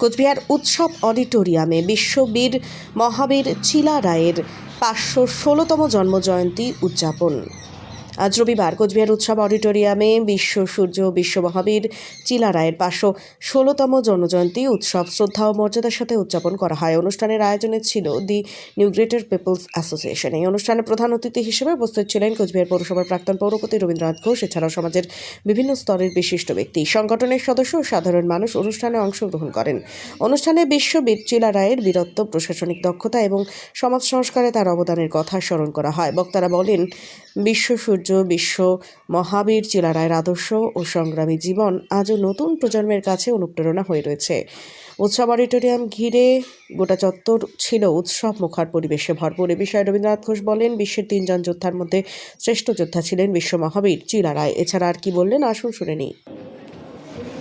কোচবিহার উৎসব অডিটোরিয়ামে বিশ্ববীর মহাবীর চিলা রায়ের পাঁচশো ষোলোতম জন্মজয়ন্তী উদযাপন। আজ রবিবার কোচবিহার উৎসব অডিটোরিয়ামে বিশ্ব সূর্য বিশ্ব মহাবীর চিলা রায়ের পাঁচশো ষোলোতম জন্মজয়ন্তী উৎসব শ্রদ্ধা ও মর্যাদার সাথে উদযাপন করা হয়। অনুষ্ঠানের আয়োজনে ছিল the new greater people's association. এই অনুষ্ঠানে প্রধান অতিথি হিসেবে উপস্থিত ছিলেন কোচবিহার পৌরসভার প্রাক্তন পৌরপতি রবীন্দ্রনাথ ঘোষ, এছাড়াও সমাজের বিভিন্ন স্তরের বিশিষ্ট ব্যক্তি, সংগঠনের সদস্য ও সাধারণ মানুষ অনুষ্ঠানে অংশগ্রহণ করেন। অনুষ্ঠানে বিশ্ববীর চিলা রায়ের বীরত্ব, প্রশাসনিক দক্ষতা এবং সমাজ সংস্কারে তার অবদানের কথা স্মরণ করা হয়। বক্তারা বলেন বিশ্ব সূর্য, বিশ্ব মহাবীর চিলা রায়ের আদর্শ ও সংগ্রামী জীবন আজও নতুন প্রজন্মের কাছে অনুপ্রেরণা হয়ে রয়েছে। উৎসব অডিটোরিয়াম ঘিরে গোটা চত্বর ছিল উৎসব মুখার পরিবেশে ভরপুর। এ বিষয়ে রবীন্দ্রনাথ ঘোষ বলেন, বিশ্বের তিনজন যোদ্ধার মধ্যে শ্রেষ্ঠ যোদ্ধা ছিলেন বিশ্ব মহাবীর চিলা রায় এছাড়া আর কি বললেন? আসুন শুনে নিই।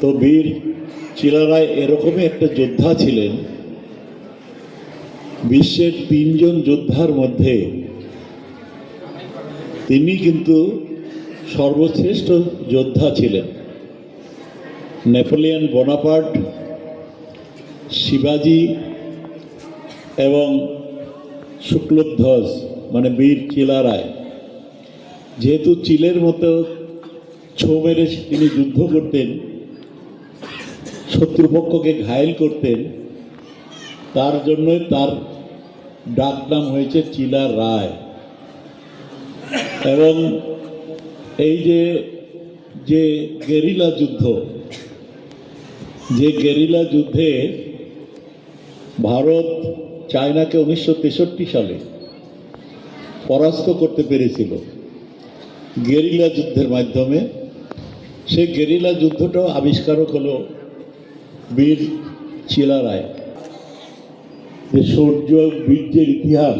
তো বীর চিলারায় এরকমই একটা যোদ্ধা ছিলেন। বিশ্বের তিনজন যোদ্ধার মধ্যে তিনি কিন্তু সর্বশ্রেষ্ঠ যোদ্ধা ছিলেন। নেপোলিয়ন বোনাপার্ট, শিবাজি এবং শুক্লধ্বজ মানে বীর চিলারায় যেহেতু চিলের মতো ছো মেরে তিনি যুদ্ধ করতেন, শত্রুপক্ষকে ঘায়েল করতেন, তার জন্যই তার ডাক নাম হয়েছে চিলা রায়। এবং এই যে যে গেরিলা যুদ্ধ, যে গেরিলা যুদ্ধে ভারত চায়নাকে উনিশশো তেষট্টি সালে পরাস্ত করতে পেরেছিল। গেরিলা যুদ্ধের মাধ্যমে সেই গেরিলা যুদ্ধটাও আবিষ্কারক হলো বীর চিলারায় যে সূর্য, বীর্যের ইতিহাস